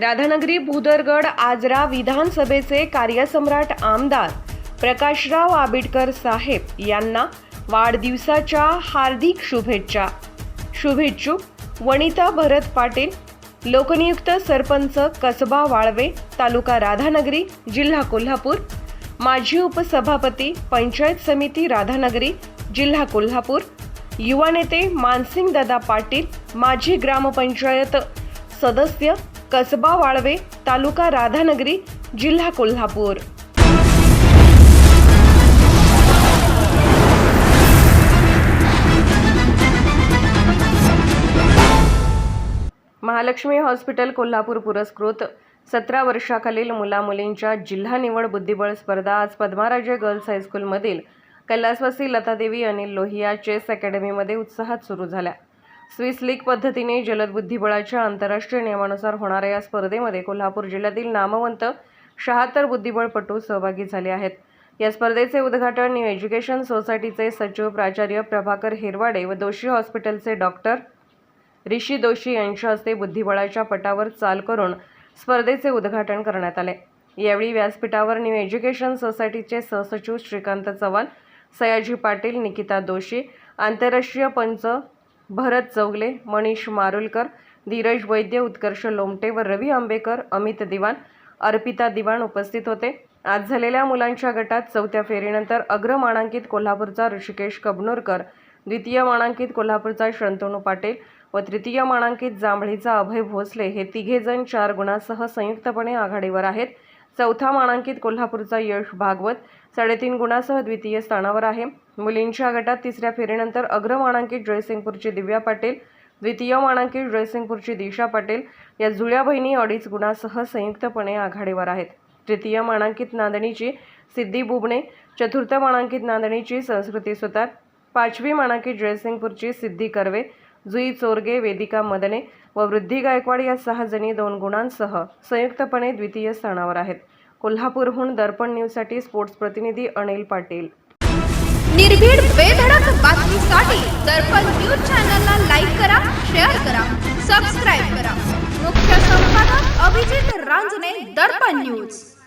राधानगरी भूदरगड आजरा विधानसभेचे कार्यसम्राट आमदार प्रकाशराव आबिडकर साहेब यांना वाढदिवसाच्या हार्दिक शुभेच्छा. शुभेच्छुक वनिता भरत पाटील लोकनियुक्त सरपंच कसबा वाळवे तालुका राधानगरी जिल्हा कोल्हापूर माजी उपसभापती पंचायत समिती राधानगरी जिल्हा कोल्हापूर युवा नेते मानसिंग दादा पाटील माजी ग्रामपंचायत सदस्य कसबा वाळवे तालुका राधानगरी जिल्हा कोल्हापूर. महालक्ष्मी हॉस्पिटल कोल्हापूर पुरस्कृत. सतरा वर्षाखालील मुलामुलींच्या जिल्हा निवड बुद्धिबळ स्पर्धा आज पद्माराजे गर्ल्स हायस्कूलमधील कैलासवासी लतादेवी अनिल लोहिया चेस अकॅडमीमध्ये उत्साहात सुरू झाल्या. स्विस लीग पद्धतीने जलद बुद्धिबळाच्या आंतरराष्ट्रीय नियमानुसार होणाऱ्या या स्पर्धेमध्ये कोल्हापूर जिल्ह्यातील नामवंत शहात्तर बुद्धिबळपटू सहभागी झाले आहेत. या स्पर्धेचे उद्घाटन न्यू एज्युकेशन सोसायटीचे सचिव प्राचार्य प्रभाकर हिरवाडे व दोषी हॉस्पिटलचे डॉक्टर ऋषी दोशी यांच्या हस्ते बुद्धिबळाच्या पटावर चाल करून स्पर्धेचे उद्घाटन करण्यात आले. यावेळी व्यासपीठावर न्यू एज्युकेशन सोसायटीचे सहसचिव श्रीकांत चव्हाण सयाजी पाटील निकिता दोशी आंतरराष्ट्रीय पंच भरत चौगले मनीष मारुलकर धीरज वैद्य उत्कर्ष लोमटे व रवी आंबेकर अमित दिवाण अर्पिता दिवाण उपस्थित होते. आज झालेल्या मुलांच्या गटात चौथ्या फेरीनंतर अग्रमानांकित कोल्हापूरचा ऋषिकेश कबनूरकर द्वितीय मानांकित कोल्हापूरचा शंतनू पाटील व तृतीय मानांकित जांभळीचा अभय भोसले हे तिघेजण चार गुणांसह संयुक्तपणे आघाडीवर आहेत. चौथा मानांकित कोल्हापूरचा यश भागवत साडेतीन गुणासह द्वितीय स्थानावर आहे. मुलींच्या गटात तिसऱ्या फेरीनंतर अग्रमानांकित जयसिंगपूरची दिव्या पाटील द्वितीय मानांकित जयसिंगपूरची दिशा पाटील या जुळ्या बहिणी अडीच गुणासह संयुक्तपणे आघाडीवर आहेत. तृतीय मानांकित नांदणीची सिद्धी बुबणे चतुर्थ मानांकित नांदणीची संस्कृती सुतार पाचवी मानांकित जयसिंगपूरची सिद्धी कर्वे जुई चोरगे वेदिका मदने व वृद्धी गायकवाड या सहा जणी दोन गुणांसह संयुक्तपणे द्वितीय स्थानावर आहेत. कोल्हापूरहून दर्पण न्यूजसाठी स्पोर्ट्स प्रतिनिधी अनिल पाटील. निर्भीड बेधडक बातमीसाठी दर्पण न्यूज चॅनलला लाईक करा शेअर करा सबस्क्राईब करा. मुख्य संपादक अभिजित रांजने दर्पण न्यूज.